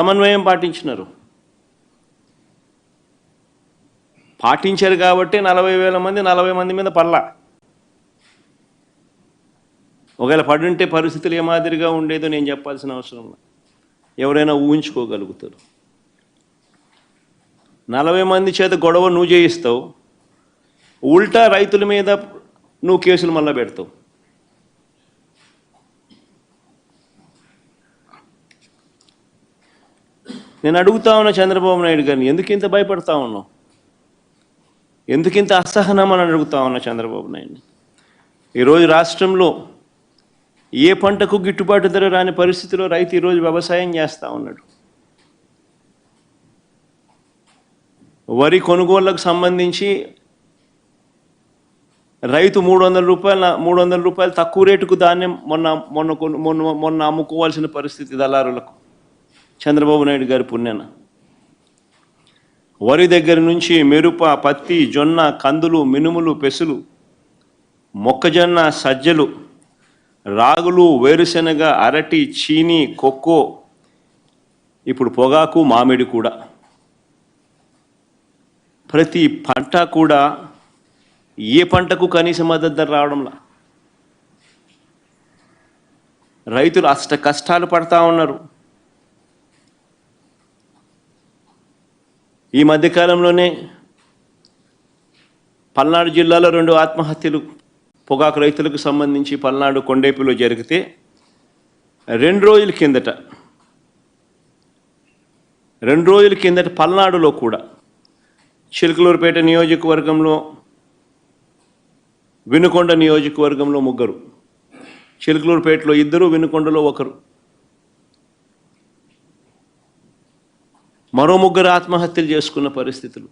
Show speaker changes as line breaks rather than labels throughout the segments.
సమన్వయం పాటించినారు. పాటించారు కాబట్టి నలభై వేల మంది నలభై మంది మీద పడలా. ఒకవేళ పడుంటే పరిస్థితులు ఏ మాదిరిగా ఉండేదో నేను చెప్పాల్సిన అవసరం ఎవరైనా ఊహించుకోగలుగుతారు. నలభై మంది చేత గొడవ నువ్వు చేయిస్తావు ఉల్టా రైతుల మీద నువ్వు కేసులు మళ్ళా పెడతావు. నేను అడుగుతా ఉన్నా చంద్రబాబు నాయుడు గారిని ఎందుకు ఇంత భయపడతా ఉన్నావు? ఎందుకు ఇంత అసహనం అని అడుగుతా ఉన్నా చంద్రబాబు నాయుడిని? ఈరోజు రాష్ట్రంలో ఏ పంటకు గిట్టుబాటు ధర రాని పరిస్థితిలో రైతు ఈరోజు వ్యవసాయం చేస్తూ ఉన్నాడు. వరి కొనుగోళ్ళకు సంబంధించి రైతు మూడు వందల రూపాయల మూడు వందల రూపాయలు తక్కువ రేటుకు ధాన్యం మొన్న మొన్న కొను- మొన్న మొన్న అమ్ముకోవాల్సిన పరిస్థితి దళారులకు. చంద్రబాబు నాయుడు గారి పుణ్యాన. వరి దగ్గర నుంచి మెరుప పత్తి జొన్న కందులు మినుములు పెసులు మొక్కజొన్న సజ్జలు రాగులు వేరుశెనగ అరటి చీని కొక్కో ఇప్పుడు పొగాకు మామిడి కూడా. ప్రతి పంట కూడా ఏ పంటకు కనీస మద్దతు ధర రావడంలా? రైతులు అష్ట కష్టాలు పడతా ఉన్నారు. ఈ మధ్యకాలంలోనే పల్నాడు జిల్లాలో రెండు ఆత్మహత్యలు పొగాకు రైతులకు సంబంధించి పల్నాడు కొండేపులో జరిగితే రెండు రోజుల కిందట రెండు రోజుల కిందట పల్నాడులో కూడా చిలకలూరుపేట నియోజకవర్గంలో వినుకొండ నియోజకవర్గంలో ముగ్గురు చిలకలూరుపేటలో ఇద్దరు వినుకొండలో ఒకరు. మరో ముగ్గురు ఆత్మహత్యలు చేసుకున్న పరిస్థితులు.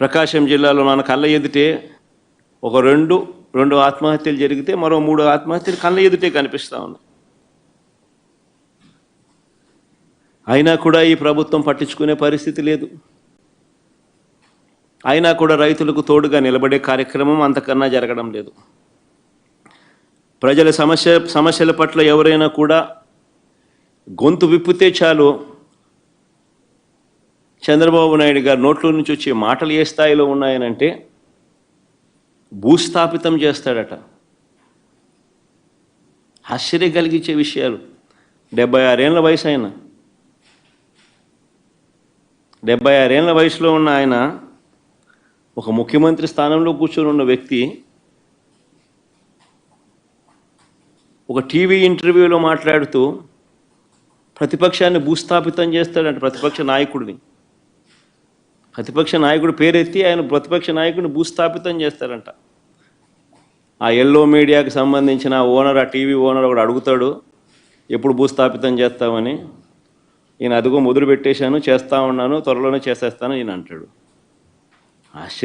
ప్రకాశం జిల్లాలో మన కళ్ళ ఎదుటే ఒక రెండు రెండు ఆత్మహత్యలు జరిగితే మరో మూడు ఆత్మహత్యలు కళ్ళ ఎదుటే కనిపిస్తా ఉన్నాయి. అయినా కూడా ఈ ప్రభుత్వం పట్టించుకునే పరిస్థితి లేదు. అయినా కూడా రైతులకు తోడుగా నిలబడే కార్యక్రమం అంతకన్నా జరగడం లేదు. ప్రజల సమస్య సమస్యల పట్ల ఎవరైనా కూడా గొంతు విప్పితే చాలు. చంద్రబాబు నాయుడు గారు నోట్లో నుంచి వచ్చే మాటలు ఏ స్థాయిలో ఉన్నాయనంటే భూస్థాపితం చేస్తాడట. ఆశ్చర్య కలిగించే విషయాలు. డెబ్బై ఆరేళ్ళ వయసు ఆయన డెబ్బై ఆరేళ్ళ వయసులో ఉన్న ఆయన ఒక ముఖ్యమంత్రి స్థానంలో కూర్చొని ఉన్న వ్యక్తి ఒక టీవీ ఇంటర్వ్యూలో మాట్లాడుతూ ప్రతిపక్షాన్ని భూస్థాపితం చేస్తాడంట ప్రతిపక్ష నాయకుడిని. ప్రతిపక్ష నాయకుడు పేరెత్తి ఆయన ప్రతిపక్ష నాయకుడిని భూస్థాపితం చేస్తాడంట. ఆ ఎల్లో మీడియాకి సంబంధించిన ఓనర్ ఆ టీవీ ఓనర్ ఒకడు అడుగుతాడు ఎప్పుడు భూస్థాపితం చేస్తామని ఈయన అదిగో మొదలు పెట్టేశాను చేస్తా ఉన్నాను త్వరలోనే చేసేస్తాను ఈయన అంటాడు. ఆశ్చర్య